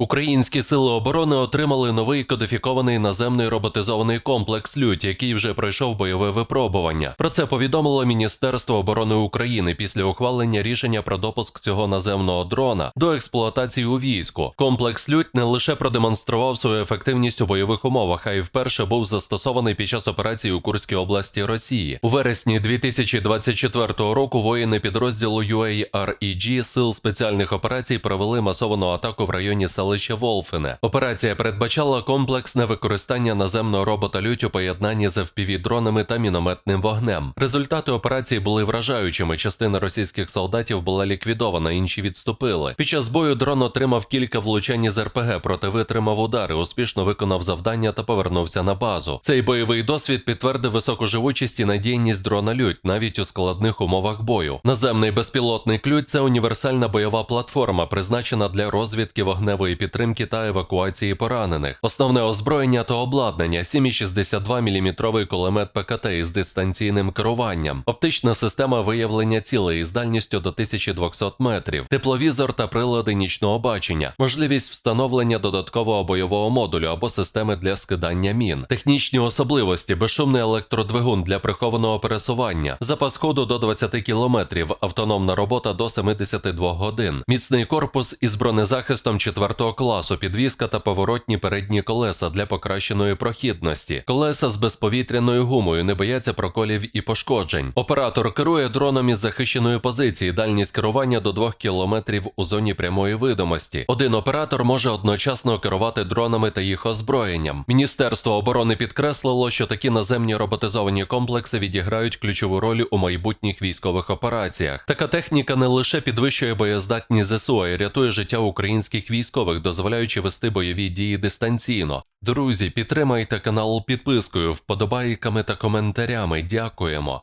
Українські сили оборони отримали новий кодифікований наземний роботизований комплекс Лють, який вже пройшов бойове випробування. Про це повідомило Міністерство оборони України після ухвалення рішення про допуск цього наземного дрона до експлуатації у війську. Комплекс Лють не лише продемонстрував свою ефективність у бойових умовах, а й вперше був застосований під час операції у Курській області Росії. У вересні 2024 року воїни підрозділу UAREG сил спеціальних операцій провели масовану атаку в районі селища Волфине. Операція передбачала комплексне використання наземного робота лють у поєднанні з FPV-дронами та мінометним вогнем. Результати операції були вражаючими. Частина російських солдатів була ліквідована, інші відступили. Під час бою дрон отримав кілька влучань з РПГ, проте витримав удари, успішно виконав завдання та повернувся на базу. Цей бойовий досвід підтвердив високу живучість і надійність дрона лють навіть у складних умовах бою. Наземний безпілотний ключ це універсальна бойова платформа, призначена для розвідки вогневої підтримки та евакуації поранених. Основне озброєння та обладнання 7,62 мм кулемет ПКТ із дистанційним керуванням, оптична система виявлення цілей із дальністю до 1200 метрів, тепловізор та прилади нічного бачення, можливість встановлення додаткового бойового модулю або системи для скидання мін, технічні особливості, безшумний електродвигун для прихованого пересування, запас ходу до 20 км, автономна робота до 72 годин, міцний корпус із бронезахистом 4 класу, підвізка та поворотні передні колеса для покращеної прохідності, колеса з безповітряною гумою не бояться проколів і пошкоджень. Оператор керує дроном із захищеної позиції, дальність керування до 2 км у зоні прямої видимості. Один оператор може одночасно керувати дронами та їх озброєнням. Міністерство оборони підкреслило, що такі наземні роботизовані комплекси відіграють ключову роль у майбутніх військових операціях. Така техніка не лише підвищує боєздатність ЗСУ, а й рятує життя українських військових, дозволяючи вести бойові дії дистанційно. Друзі, підтримайте канал підпискою, вподобайками та коментарями. Дякуємо.